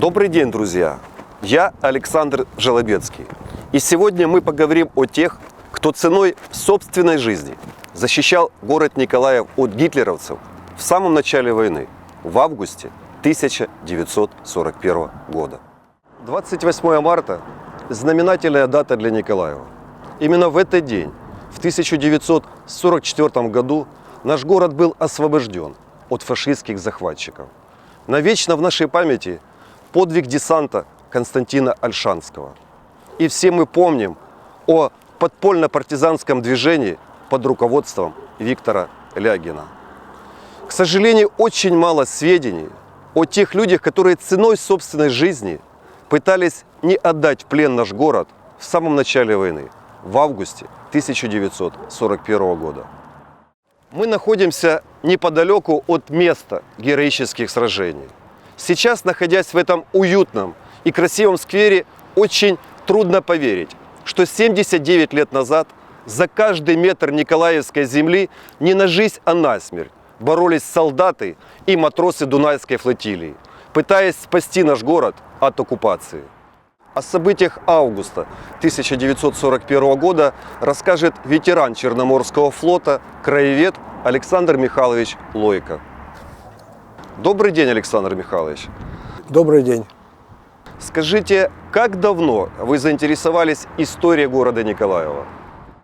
Добрый день, друзья! Я Александр Желобецкий. И сегодня мы поговорим о тех, кто ценой собственной жизни защищал город Николаев от гитлеровцев в самом начале войны, в августе 1941 года. 28 марта – знаменательная дата для Николаева. Именно в этот день, в 1944 году, наш город был освобожден от фашистских захватчиков. Навечно в нашей памяти подвиг десанта Константина Альшанского. И все мы помним о подпольно-партизанском движении под руководством Виктора Лягина. К сожалению, очень мало сведений о тех людях, которые ценой собственной жизни пытались не отдать в плен наш город в самом начале войны, в августе 1941 года. Мы находимся неподалеку от места героических сражений. Сейчас, находясь в этом уютном и красивом сквере, очень трудно поверить, что 79 лет назад за каждый метр Николаевской земли не на жизнь, а на смерть боролись солдаты и матросы Дунайской флотилии, пытаясь спасти наш город от оккупации. О событиях августа 1941 года расскажет ветеран Черноморского флота, краевед Александр Михайлович Лойко. Добрый день, Александр Михайлович. Добрый день. Скажите, как давно вы заинтересовались историей города Николаева?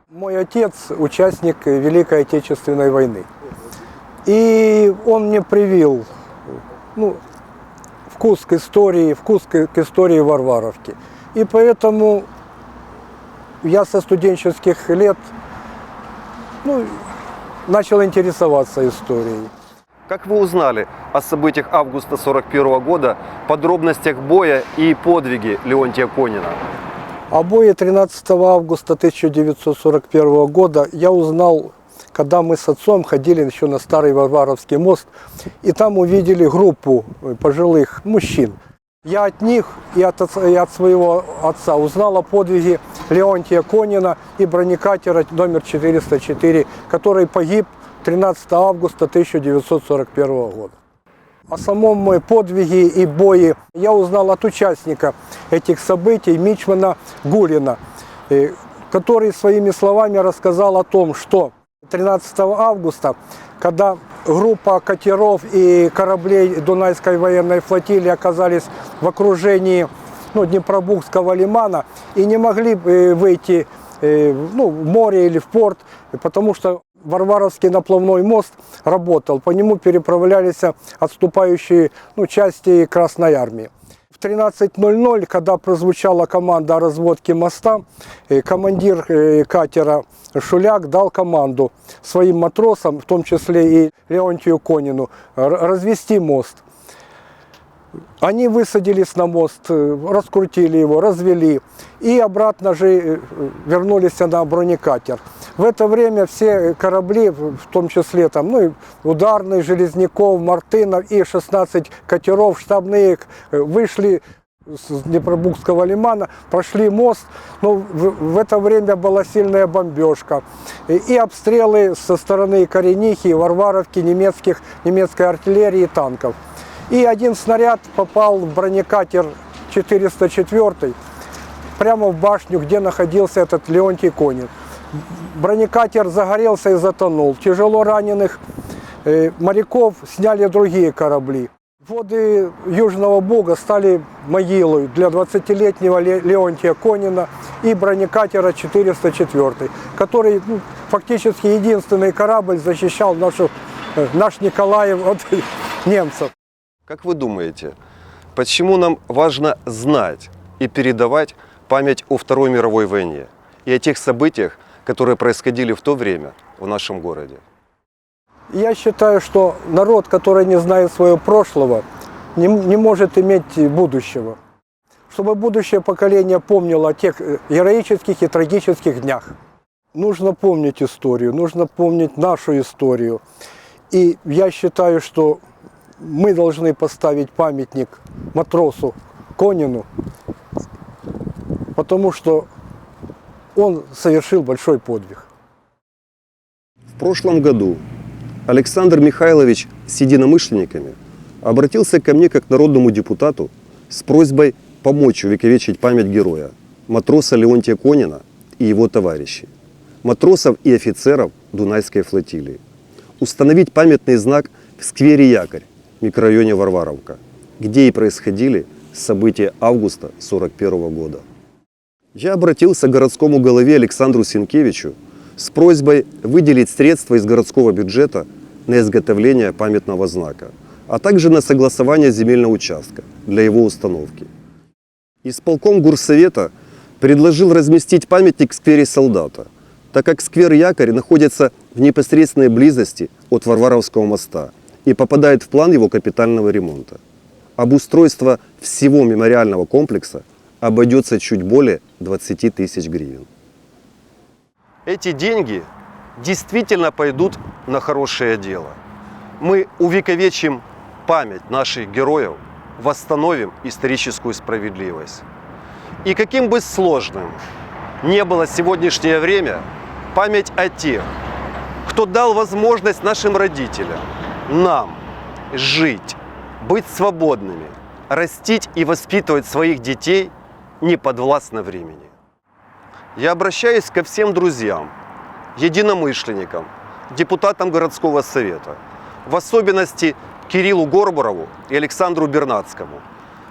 Мой отец участник Великой Отечественной войны. И он мне привил ну, вкус к истории, вкус к, к истории Варваровки. И поэтому я со студенческих лет ну, начал интересоваться историей. Как вы узнали о событиях августа 1941 года, подробностях боя и подвиги Леонтия Конина? О бое 13 августа 1941 года я узнал, когда мы с отцом ходили еще на старый Варваровский мост, и там увидели группу пожилых мужчин. Я от них и от, и от своего отца узнал о подвиге Леонтия Конина и бронекатера номер 404, который погиб 13 августа 1941 года. О самом подвиге и бое я узнал от участника этих событий Мичмана Гулина, э, который своими словами рассказал о том, что 13 августа, когда группа катеров и кораблей Дунайской военной флотилии оказались в окружении ну, Днепробургского лимана и не могли э, выйти э, ну, в море или в порт, потому что Варваровский наплавной мост работал, по нему переправлялись отступающие ну, части Красной Армии. В 13.00, когда прозвучала команда о разводке моста, э, командир э, катера Шуляк дал команду своим матросам, в том числе и Леонтию Конину, развести мост. Они высадились на мост, э, раскрутили его, развели и обратно же э, вернулись на бронекатер. В это время все корабли, в том числе там, ну, и ударный, Железняков, Мартынов и 16 катеров штабные э, вышли с Днепробургского лимана, прошли мост, но в, в это время была сильная бомбежка. И, и обстрелы со стороны Коренихи, Варваровки, немецких, немецкой артиллерии и танков. И один снаряд попал в бронекатер 404 прямо в башню, где находился этот Леонтий Конин. Бронекатер загорелся и затонул. Тяжело раненых э, моряков сняли другие корабли. Воды Южного Бога стали могилой для 20-летнего Ле- Леонтия Конина и бронекатера 404, который ну, фактически единственный корабль защищал нашу, э, наш Николаев от немцев. Как вы думаете, почему нам важно знать и передавать память о Второй мировой войне и о тех событиях, которые происходили в то время в нашем городе? Я считаю, что народ, который не знает своего прошлого, не, не может иметь будущего. Чтобы будущее поколение помнило о тех э, героических и трагических днях. Нужно помнить историю, нужно помнить нашу историю. И я считаю, что мы должны поставить памятник матросу Конину, потому что он совершил большой подвиг. В прошлом году Александр Михайлович с единомышленниками обратился ко мне как народному депутату с просьбой помочь увековечить память героя, матроса Леонтия Конина и его товарищей, матросов и офицеров Дунайской флотилии. Установить памятный знак в сквере Якорь, микрорайоне Варваровка, где и происходили события августа 1941 года. Я обратился к городскому голове Александру Сенкевичу с просьбой выделить средства из городского бюджета на изготовление памятного знака, а также на согласование земельного участка для его установки. Исполком Гурсовета предложил разместить памятник в сквере Солдата, так как сквер Якорь находится в непосредственной близости от Варваровского моста и попадает в план его капитального ремонта. Обустройство всего мемориального комплекса обойдется чуть более 20 тысяч гривен. Эти деньги действительно пойдут на хорошее дело. Мы увековечим память наших героев, восстановим историческую справедливость. И каким бы сложным не было сегодняшнее время, память о тех, кто дал возможность нашим родителям, нам жить, быть свободными, растить и воспитывать своих детей не подвластно времени. Я обращаюсь ко всем друзьям, единомышленникам, депутатам городского совета, в особенности Кириллу Горбарову и Александру Бернацкому,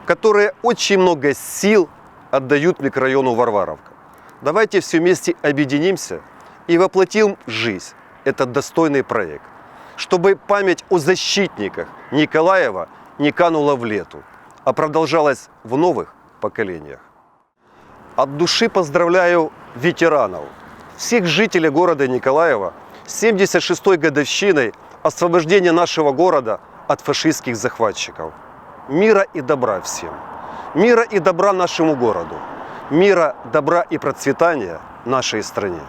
которые очень много сил отдают микрорайону Варваровка. Давайте все вместе объединимся и воплотим в жизнь этот достойный проект, чтобы память о защитниках Николаева не канула в лету, а продолжалась в новых поколениях. От души поздравляю ветеранов, всех жителей города Николаева с 76-й годовщиной освобождения нашего города от фашистских захватчиков. Мира и добра всем. Мира и добра нашему городу. Мира, добра и процветания нашей стране.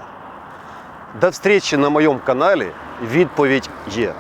До встречи на моем канале «Відповідь є».